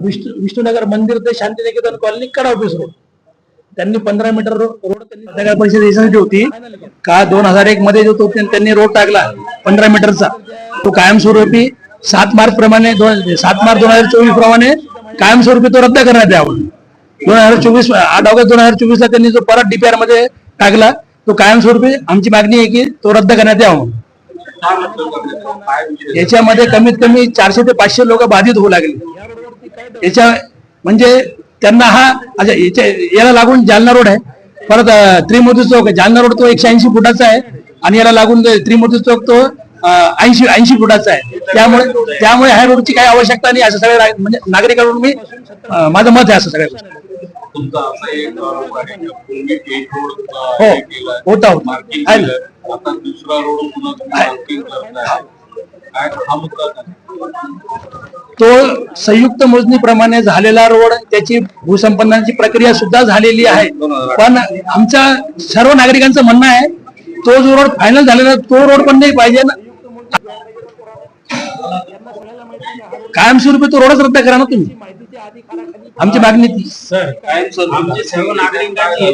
विष्णू विष्णुनगर मंदिर ते शांतिनिकेतन कॉलनी कडा ऑफिस रोड त्यांनी पंधरा मीटर रोड त्यांनी नगर परिषद याच्यासाठी होती? का दोन हजार एक मध्ये जो तो त्यांनी रोड टाकला पंधरा मीटरचा तो कायमस्वरूपी सात मार्च प्रमाणे सात मार्च दोन हजार चोवीस प्रमाणे कायमस्वरूपी तो रद्द करण्यात यावा. दोन हजार चोवीस आठ ऑगस्ट दोन हजार चोवीस ला त्यांनी जो परत डीपीआरमध्ये टाकला तो कायमस्वरूपी आमची मागणी आहे की तो रद्द करण्यात यावा. याच्यामध्ये कमीत कमी चारशे ते पाचशे लोक बाधित होऊ लागले. याच्या म्हणजे त्यांना हा अच्छा याच्या याला लागून जालना रोड आहे. परत त्रिमूर्ती चौक जालना रोड तो एकशे ऐंशी फुटाचा आहे आणि याला लागून त्रिमूर्ती चौक तो ऐंशी ऐंशी फुटाचा आहे. त्यामुळे त्यामुळे ह्या रोडची काही आवश्यकता नाही असं सगळ्या म्हणजे नागरिकांकडून मी माझं मत आहे असं सगळ्या गोष्टी. हो. हे होता, होता. दुसरा रोड तो संयुक्त मोजणीप्रमाणे झालेला रोड त्याची भूसंपन्नाची प्रक्रिया सुद्धा झालेली आहे. पण आमच्या सर्व नागरिकांचं म्हणणं आहे तो जो रोड फायनल झालेला तो रोड पण नाही पाहिजे ना. कायमस्वरूपी तो रोडच रद्द करा ना तुम्ही. आमची मागणी ती. सर सर्व नागरिकांची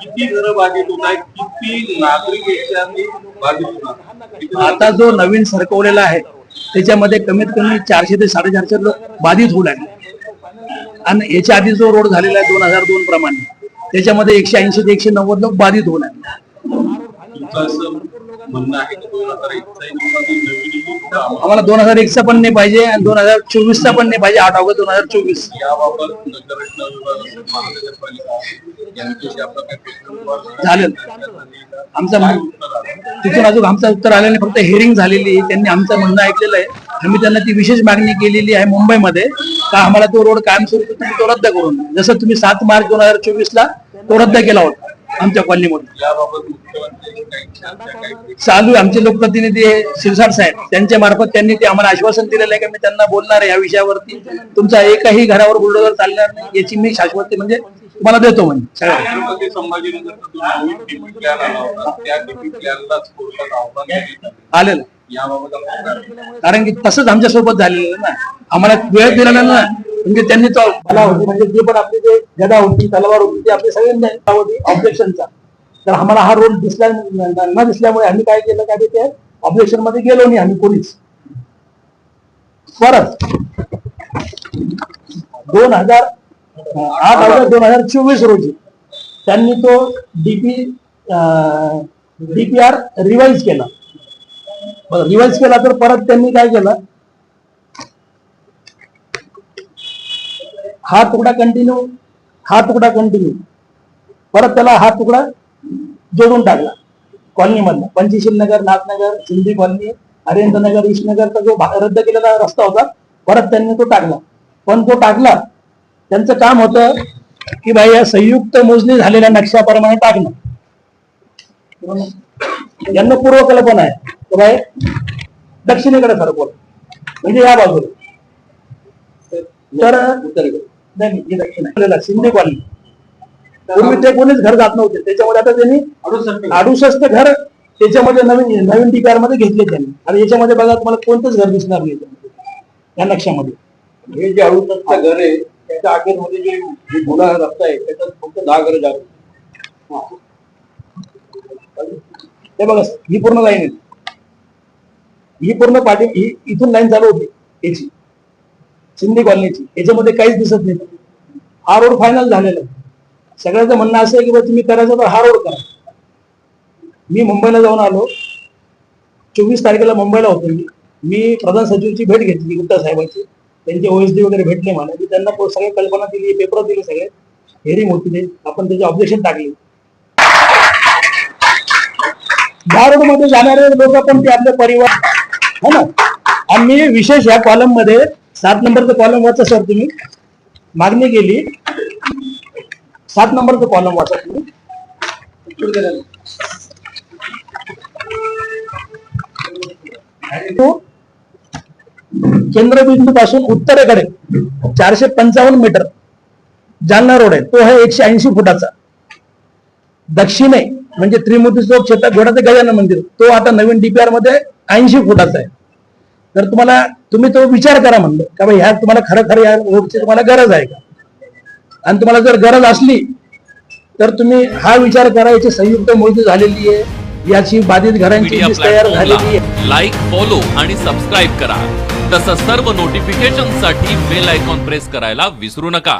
किती घरं बाधित होत आहेत नागरिक आता जो नवीन सरकवलेला आहे त्याच्यामध्ये कमीत कमी चारशे ते साडेचारशे लोक बाधित होऊ लागले. आणि याच्या आधी जो रोड झालेला आहे दोन हजार दोन प्रमाणे त्याच्यामध्ये एकशे ऐंशी ते एकशे नव्वद लोक बाधित होऊ लागले. म्हणणं आहे की दोन हजार एकचा नवीन रोड आम्हाला दोन हजार एकचा पण नाही पाहिजे आणि दोन हजार चोवीसचा पण नाही पाहिजे. आठ ऑगस्ट दोन हजार चोवीस. याबाबत महानगरपालिका झालं. आमचा तिथून अजून आमचं उत्तर आलेलं फक्त हेअरिंग झालेली. त्यांनी आमचं म्हणणं ऐकलेलं आहे. आम्ही त्यांना ती विशेष मागणी केलेली आहे मुंबईमध्ये. का आम्हाला तो रोड कायमस्वरूपी तुम्ही तो रद्द करून. जसं तुम्ही सात मार्च दोन हजार चोवीस ला तो रद्द केला होता. आमच्या कॉलनीमधून. चालू आहे. आमचे लोकप्रतिनिधी शिरसाट साहेब. त्यांच्या मार्फत त्यांनी ते आम्हाला आश्वासन दिलेलं आहे की मी त्यांना बोलणार आहे या विषयावरती. तुमचा एकही घरावर बुलडोजर चालणार नाही याची मी शाश्वती म्हणजे तुम्हाला देतो म्हणजे. आलेलं? कारण की तसंच आमच्यासोबत झालेलं ना. आम्हाला वेळ दिला ना. म्हणजे त्यांनी तो मला होती म्हणजे जे पण आपली जे गदा होती तलवार होती ती आपली सगळ्यांना होती ऑब्जेक्शनचा तर आम्हाला हा रोल दिसला न दिसल्यामुळे आम्ही काय केलं काय ते ऑब्जेक्शनमध्ये गेलो नाही आम्ही कोणीच परत दोन हजार आठ ऑगस्ट दोन हजार चोवीस रोजी त्यांनी तो डीपी डीपीआर रिवाईज केला. रिवाईज केला तर परत त्यांनी काय केलं हा तुकडा कंटिन्यू हा तुकडा कंटिन्यू परत त्याला हा तुकडा जोडून टाकला. कॉलनीमधला पंचशील नगर नाथनगर सिंधी कॉलनी अरिंद नगर ईशनगरचा जो रद्द केलेला रस्ता होता परत त्यांनी तो टाकला. पण तो टाकला त्यांचं काम होतं की भाई या संयुक्त मोजणी झालेल्या नक्षाप्रमाणे टाकणं. यांना पूर्वकल्पना आहे. तर बाय दक्षिणेकडे सरकवलं. म्हणजे या बाजूला. तर नाही ही दक्षिण शिंदे कॉलनी पूर्वी ते कोणीच घर जात नव्हते. त्याच्यामध्ये आता त्यांनी अडुसष्ट घर त्याच्यामध्ये नवीन नवीन डीपीआरमध्ये घेतले त्यांनी. आणि याच्यामध्ये बघा तुम्हाला कोणतंच घर दिसणार नाही. या नक्षामध्ये. हे जे अडुसष्ट घर आहे त्याच्या अखेरमध्ये जे गुन्हा रस्ता आहे त्याच्यात फक्त दहा घर जातात. ते बघा ही पूर्ण लाईन आहे. ही पूर्ण पाठी ही इथून लाईन चालू होती याची. सिंधी कॉलनीची. याच्यामध्ये काहीच दिसत नाही. हा रोड फायनल झालेला. सगळ्याचं म्हणणं असं आहे की बा तुम्ही करायचं तर हा रोड करा. मी मुंबईला जाऊन आलो. चोवीस तारखेला मुंबईला होतो मी. मी प्रधान सचिवची भेट घेतली गुप्ता साहेबांची. त्यांचे ओएसडी वगैरे भेटले मला. मी त्यांना सगळ्या कल्पना दिली पेपर दिले सगळे. हेअरिंग होती ते आपण त्याचे ऑब्जेक्शन टाकले. या रोडमध्ये जाणारे लोक पण ते आपले परिवार है ना? आणि विशेष या कॉलममध्ये सात नंबरचं कॉलम वाचा सर तुम्ही. मागणी केली. सात नंबरचं कॉलम वाचा तुम्ही. केंद्रबिंदू पासून उत्तरेकडे चारशे पंचावन्न मीटर जालना रोड आहे. तो आहे एकशे ऐंशी फुटाचा. दक्षिणे म्हणजे त्रिमूर्ती चौक क्षेत्रात घोडाचं गजानन मंदिर तो आता नवीन डीपीआरमध्ये ऐंशी फुटाचा आहे. तर तुम्हाला तुम्ही तो विचार करा म्हणलं. का बा ह्या तुम्हाला खरं खरं या रोडची तुम्हाला गरज आहे का? आणि तुम्हाला जर गरज असली तर तुम्ही हा विचार करा याची संयुक्त मोहिती झालेली आहे. याची बाधित घरांची तयार झालेली आहे. लाईक फॉलो आणि सबस्क्राईब करा. तसंच सर्व नोटिफिकेशनसाठी बेल आयकॉन प्रेस करायला विसरू नका.